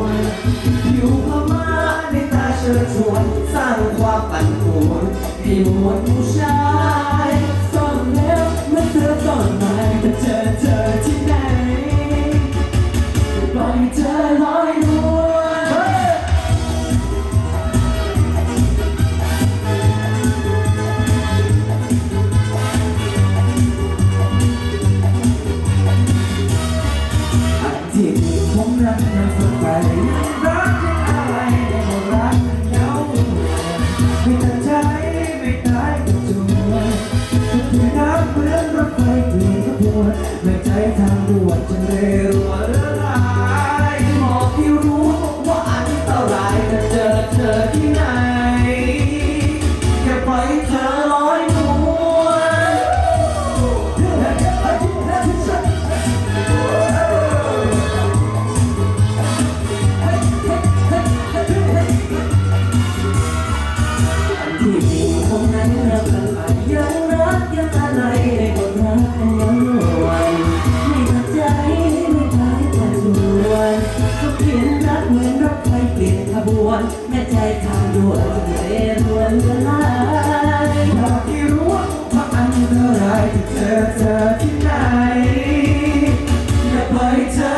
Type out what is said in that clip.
วรผิวพม่าในตาเชิญชวนสร้างความปั่นป่วนให้มวน ผมนั้นยังสงสัยรักยังอะไรก็รักเงาไม่ตัดใจไม่ตายก็จวนทุกทีน้ำเหมือนรถไฟเปลี่ยนขบวน รักกันไปยังรักยังอะไรในบทรักกันยังรวยไม่ตัดใจไม่ทายแต่ชวนก็เขียนรักเหมือนรถไฟเปลี่ยนขบวนแม่ใจทางด่วนเรรวนละลายอยากให้รู้ว่าอันตรายที่เจอเธอที่ไหนอย่าไปเธอ